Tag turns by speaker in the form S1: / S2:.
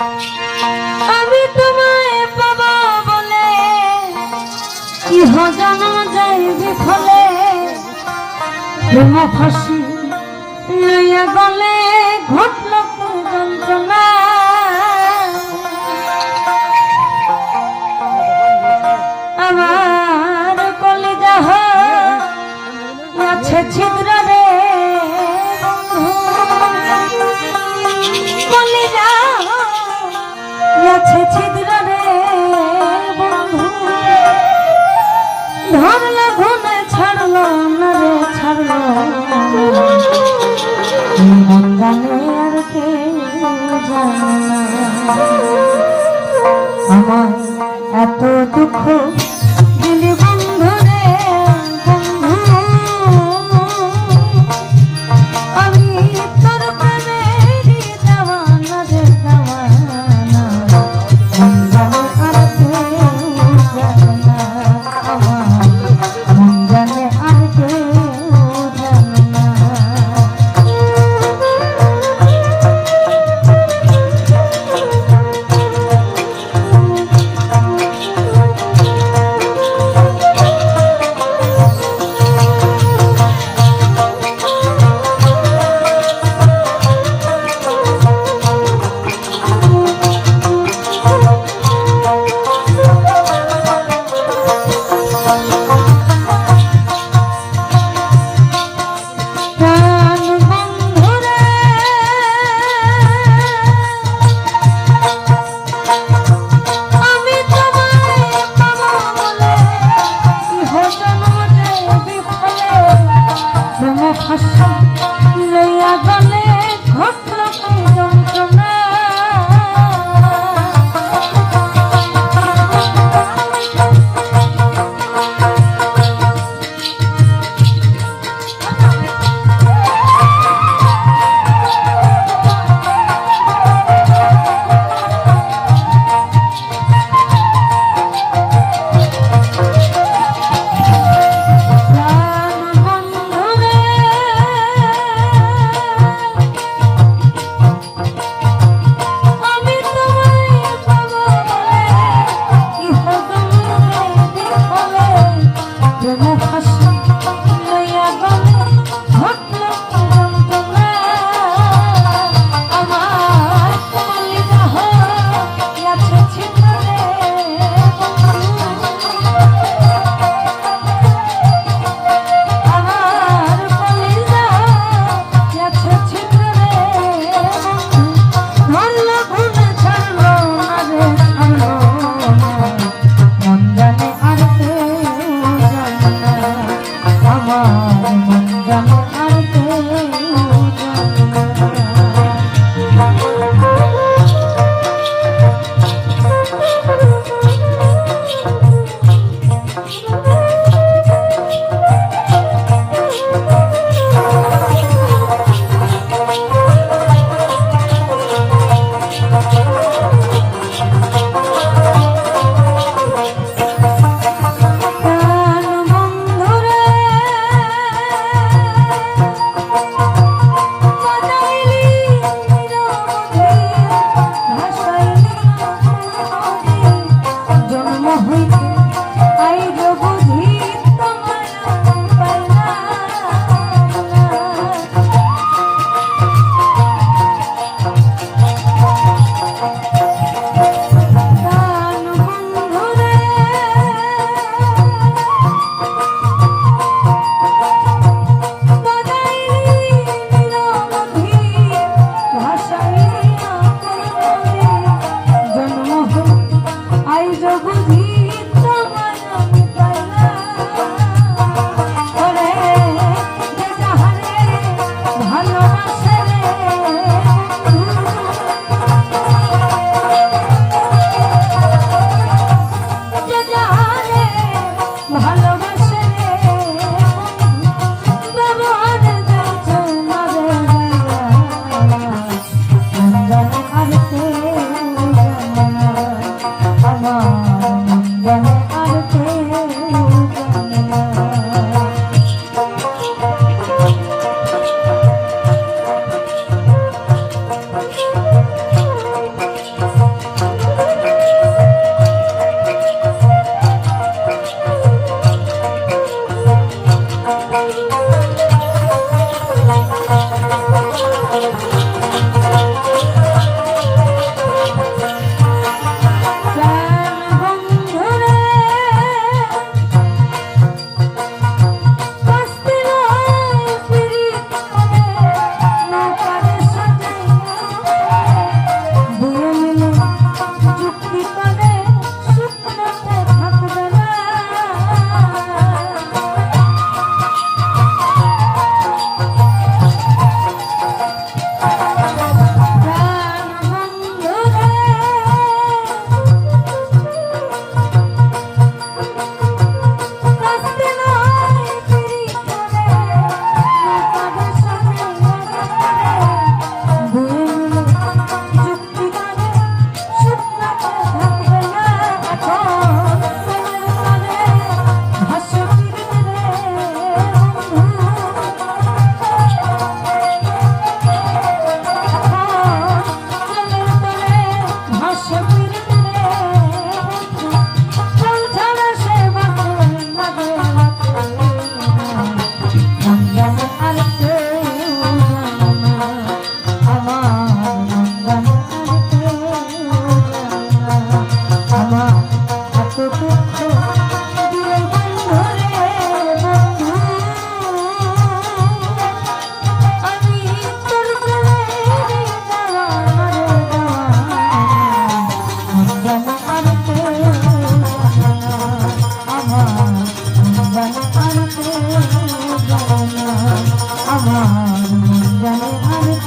S1: আমি তোমায় পাবো বলে। ইহ জন্ম যাই বিফলে প্রেম ফাঁসি আছে ছিদ্র রে বন্ধু। ধরল ঘুমে ছাড়লো না আমার এত দুঃখ আমার জানে